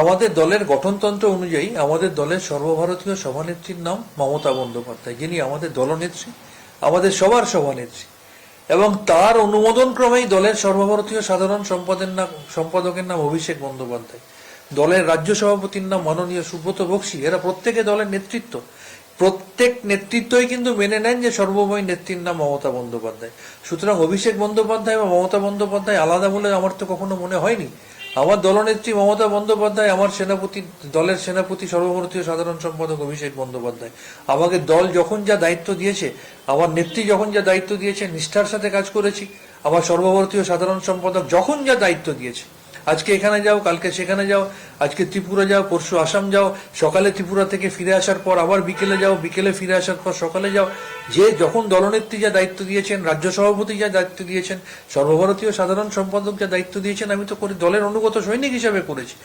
আমাদের দলের গঠনতন্ত্র অনুযায়ী আমাদের দলের সর্বভারতীয় সভানেত্রীর নাম মমতা বন্দ্যোপাধ্যায়, যিনি আমাদের দলনেত্রী, আমাদের সবার সভানেত্রী। এবং তার অনুমোদন ক্রমেই দলের সর্বভারতীয় সাধারণ সম্পাদের নাম, সম্পাদকের নাম অভিষেক বন্দ্যোপাধ্যায়, দলের রাজ্য সভাপতির নাম মাননীয় সুব্রত বক্সি। এরা প্রত্যেকে দলের নেতৃত্ব। প্রত্যেক নেতৃত্বই কিন্তু মেনে নেন যে সর্বময় নেত্রীর নাম মমতা বন্দ্যোপাধ্যায়। সুতরাং অভিষেক বন্দ্যোপাধ্যায় বা মমতা বন্দ্যোপাধ্যায় আলাদা বলে আমার তো কখনো মনে হয়নি। আমার দলনেত্রী মমতা বন্দ্যোপাধ্যায়, আমার সেনাপতি, দলের সেনাপতি, সর্বভারতীয় সাধারণ সম্পাদক অভিষেক বন্দ্যোপাধ্যায়। আমাকে দল যখন যা দায়িত্ব দিয়েছে, আমার নেত্রী যখন যা দায়িত্ব দিয়েছে, নিষ্ঠার সাথে কাজ করেছি। আমার সর্বভারতীয় সাধারণ সম্পাদক যখন যা দায়িত্ব দিয়েছে আজকে এখানে যাও, কালকে সেখানে যাও, আজকে ত্রিপুরা যাও, পরশু আসাম যাও, সকালে ত্রিপুরা থেকে ফিরে আসার পর আবার বিকেলে যাও, বিকেলে ফিরে আসার পর সকালে যাও। যে যখন দলনেত্রী যা দায়িত্ব দিয়েছেন, রাজ্য সভাপতি যা দায়িত্ব দিয়েছেন, সর্বভারতীয় সাধারণ সম্পাদক যা দায়িত্ব দিয়েছেন, আমি তো করি দলের অনুগত সৈনিক হিসাবে করেছি।